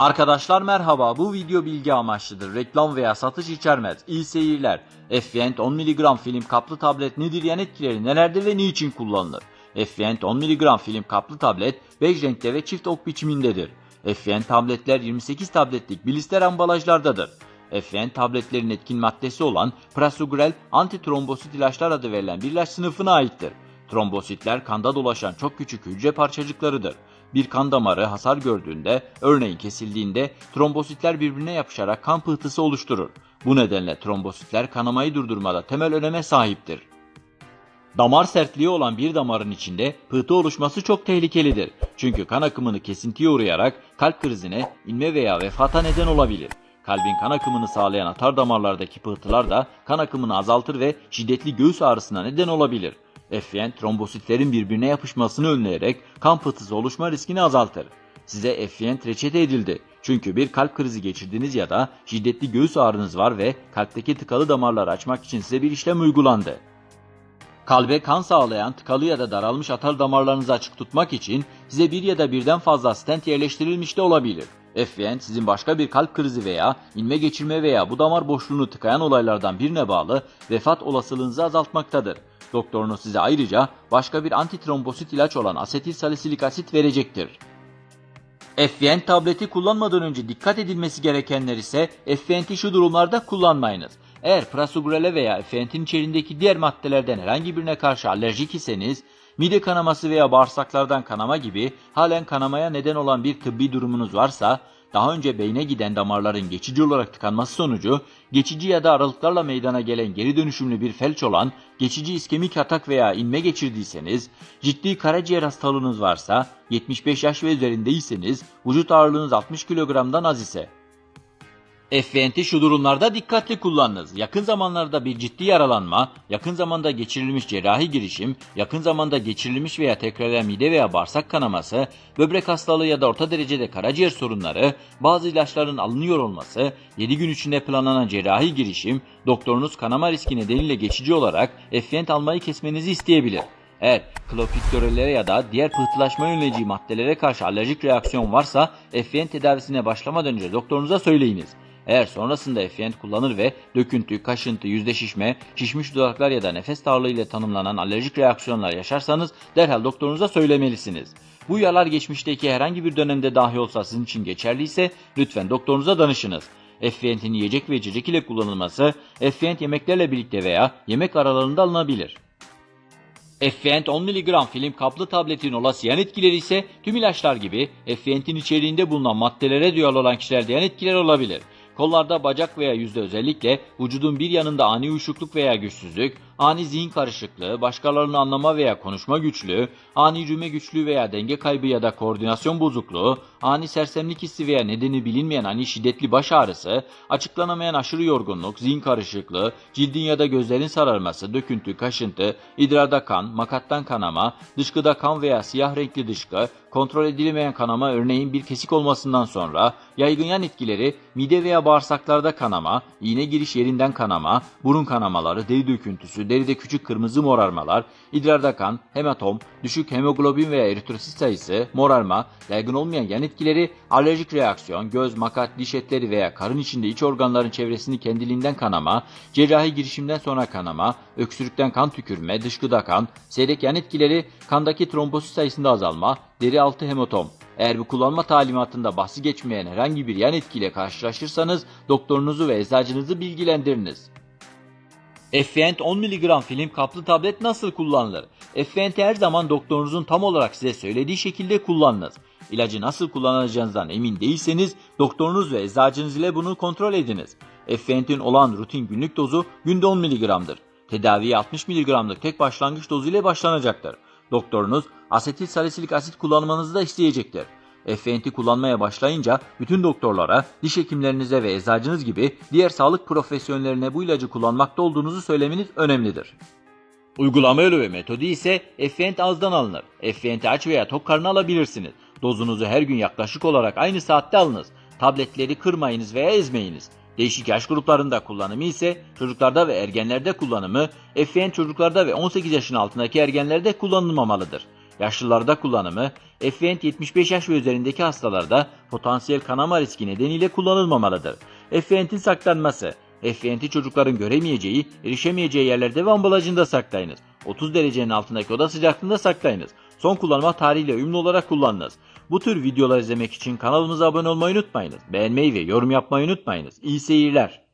Arkadaşlar merhaba bu video bilgi amaçlıdır. Reklam veya satış içermez. İyi seyirler. Efient 10 mg film kaplı tablet nedir yan etkileri nelerdir ve niçin kullanılır? Efient 10 mg film kaplı tablet bej renkte ve çift ok biçimindedir. Efient tabletler 28 tabletlik blister ambalajlardadır. Efient tabletlerin etkin maddesi olan prasugrel antitrombosit ilaçlar adı verilen bir ilaç sınıfına aittir. Trombositler kanda dolaşan çok küçük hücre parçacıklarıdır. Bir kan damarı hasar gördüğünde, örneğin kesildiğinde trombositler birbirine yapışarak kan pıhtısı oluşturur. Bu nedenle trombositler kanamayı durdurmada temel öneme sahiptir. Damar sertliği olan bir damarın içinde pıhtı oluşması çok tehlikelidir. Çünkü kan akımını kesintiye uğrayarak kalp krizine, inme veya vefata neden olabilir. Kalbin kan akımını sağlayan atar damarlardaki pıhtılar da kan akımını azaltır ve şiddetli göğüs ağrısına neden olabilir. Efyen trombositlerin birbirine yapışmasını önleyerek kan pıhtısı oluşma riskini azaltır. Size Efyen reçete edildi. Çünkü bir kalp krizi geçirdiniz ya da şiddetli göğüs ağrınız var ve kalpteki tıkalı damarları açmak için size bir işlem uygulandı. Kalbe kan sağlayan tıkalı ya da daralmış atar damarlarınızı açık tutmak için size bir ya da birden fazla stent yerleştirilmiş de olabilir. FVN sizin başka bir kalp krizi veya inme geçirme veya bu damar boşluğunu tıkayan olaylardan birine bağlı vefat olasılığınızı azaltmaktadır. Doktorunuz size ayrıca başka bir antitrombosit ilaç olan asetil salisilik asit verecektir. FVN tableti kullanmadan önce dikkat edilmesi gerekenler ise FVN'i şu durumlarda kullanmayınız. Eğer prasugrele veya FVN'in içerisindeki diğer maddelerden herhangi birine karşı alerjik iseniz, mide kanaması veya bağırsaklardan kanama gibi halen kanamaya neden olan bir tıbbi durumunuz varsa, daha önce beyne giden damarların geçici olarak tıkanması sonucu, geçici ya da aralıklarla meydana gelen geri dönüşümlü bir felç olan geçici iskemik atak veya inme geçirdiyseniz, ciddi karaciğer hastalığınız varsa, 75 yaş ve üzerindeyseniz, vücut ağırlığınız 60 kilogramdan az ise, FVNT şu durumlarda dikkatli kullanınız. Yakın zamanlarda bir ciddi yaralanma, yakın zamanda geçirilmiş cerrahi girişim, yakın zamanda geçirilmiş veya tekrarlayan mide veya bağırsak kanaması, böbrek hastalığı ya da orta derecede karaciğer sorunları, bazı ilaçların alınıyor olması, 7 gün içinde planlanan cerrahi girişim, doktorunuz kanama riski nedeniyle geçici olarak FVNT almayı kesmenizi isteyebilir. Eğer klopidogrellere ya da diğer pıhtılaşma önleyici maddelere karşı alerjik reaksiyon varsa FVN tedavisine başlamadan önce doktorunuza söyleyiniz. Eğer sonrasında Efient kullanır ve döküntü, kaşıntı, yüzde şişme, şişmiş dudaklar ya da nefes darlığı ile tanımlanan alerjik reaksiyonlar yaşarsanız derhal doktorunuza söylemelisiniz. Bu uyarılar geçmişteki herhangi bir dönemde dahi olsa sizin için geçerliyse lütfen doktorunuza danışınız. Effient'in yiyecek ve içecek ile kullanılması, Effient yemeklerle birlikte veya yemek aralarında alınabilir. Effient 10 mg film kaplı tabletin olası yan etkileri ise tüm ilaçlar gibi Effient'in içeriğinde bulunan maddelere duyarlı olan kişilerde yan etkiler olabilir. Kollarda, bacak veya yüzde özellikle vücudun bir yanında ani uyuşukluk veya güçsüzlük, ani zihin karışıklığı, başkalarını anlama veya konuşma güçlüğü, ani yürüme güçlüğü veya denge kaybı ya da koordinasyon bozukluğu, ani sersemlik hissi veya nedeni bilinmeyen ani şiddetli baş ağrısı, açıklanamayan aşırı yorgunluk, zihin karışıklığı, cildin ya da gözlerin sararması, döküntü, kaşıntı, idrarda kan, makattan kanama, dışkıda kan veya siyah renkli dışkı, kontrol edilemeyen kanama örneğin bir kesik olmasından sonra, yaygın yan etkileri mide veya bağırsaklarda kanama, iğne giriş yerinden kanama, burun kanamaları, deri döküntüsü, deride küçük kırmızı morarmalar, idrarda kan, hematom, düşük hemoglobin veya eritrosit sayısı, morarma, yaygın olmayan yan etkileri, alerjik reaksiyon, göz, makat, diş etleri veya karın içinde iç organların çevresini kendiliğinden kanama, cerrahi girişimden sonra kanama, öksürükten kan tükürme, dışkıda kan, seyrek yan etkileri, kandaki trombosit sayısında azalma, deri altı hematom. Eğer bu kullanma talimatında bahsi geçmeyen herhangi bir yan etkiyle karşılaşırsanız doktorunuzu ve eczacınızı bilgilendiriniz. Effient 10 mg film kaplı tablet nasıl kullanılır? Effient'i her zaman doktorunuzun tam olarak size söylediği şekilde kullanınız. İlacı nasıl kullanacağınızdan emin değilseniz doktorunuz ve eczacınız ile bunu kontrol ediniz. Effient'in olan rutin günlük dozu günde 10 mg'dır. Tedaviye 60 mg'lık tek başlangıç dozu ile başlanacaktır. Doktorunuz asetil salisilik asit kullanmanızı da isteyecektir. Effent'i kullanmaya başlayınca bütün doktorlara, diş hekimlerinize ve eczacınız gibi diğer sağlık profesyonellerine bu ilacı kullanmakta olduğunuzu söylemeniz önemlidir. Uygulama yolu ve metodu ise Effent ağızdan alınır. Effent'i aç veya tok karnına alabilirsiniz. Dozunuzu her gün yaklaşık olarak aynı saatte alınız. Tabletleri kırmayınız veya ezmeyiniz. Değişik yaş gruplarında kullanımı ise çocuklarda ve ergenlerde kullanımı, Effent çocuklarda ve 18 yaşın altındaki ergenlerde kullanılmamalıdır. Yaşlılarda kullanımı, Effient 75 yaş ve üzerindeki hastalarda potansiyel kanama riski nedeniyle kullanılmamalıdır. Effient'in saklanması, Effient'i çocukların göremeyeceği, erişemeyeceği yerlerde ve ambalajında saklayınız. 30 derecenin altındaki oda sıcaklığında saklayınız. Son kullanma tarihiyle uyumlu olarak kullanınız. Bu tür videolar izlemek için kanalımıza abone olmayı unutmayınız. Beğenmeyi ve yorum yapmayı unutmayınız. İyi seyirler.